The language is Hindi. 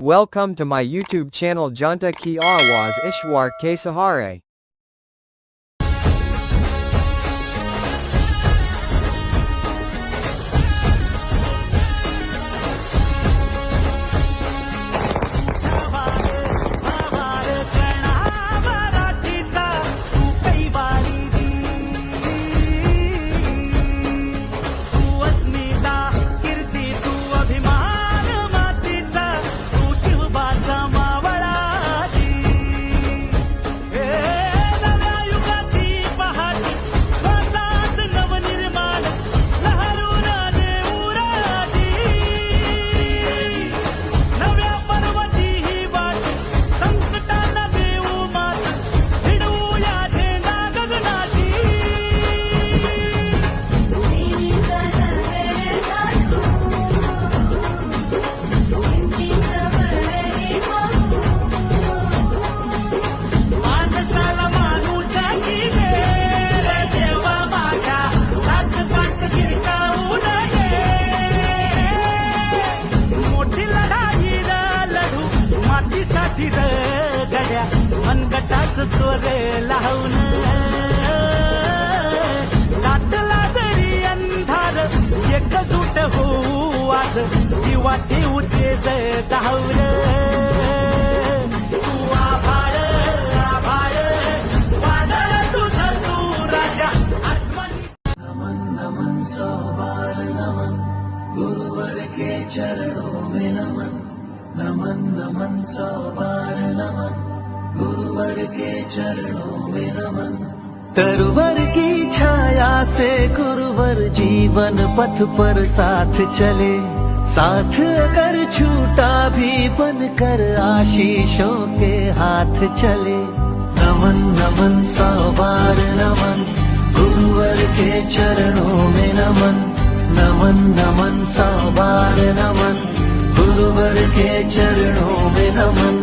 Welcome to my YouTube channel Janta Ki Awaz Ishwar K मातीसाठी र गड्या. मनगटाच चोर लावून दाटला जरी अंधार एकजूट होऊ आज दिवा देऊ तेज डावर तू आभाळ आभाळ. वादळ तुझं तू राजा. नमन नमन सोबार नमन. गुरुवर के चरणों में नमन. नमन नमन सोबार नमन। गुरुवर के चरणों में नमन। तरवर की छाया से गुरुवर जीवन पथ पर साथ चले। साथ अगर छूटा भी बनकर आशीषों के हाथ चले। नमन नमन सौ बार नमन। गुरुवर के चरणों में नमन। नमन नमन सौ बार नमन। गुरुवर के चरणों में नमन।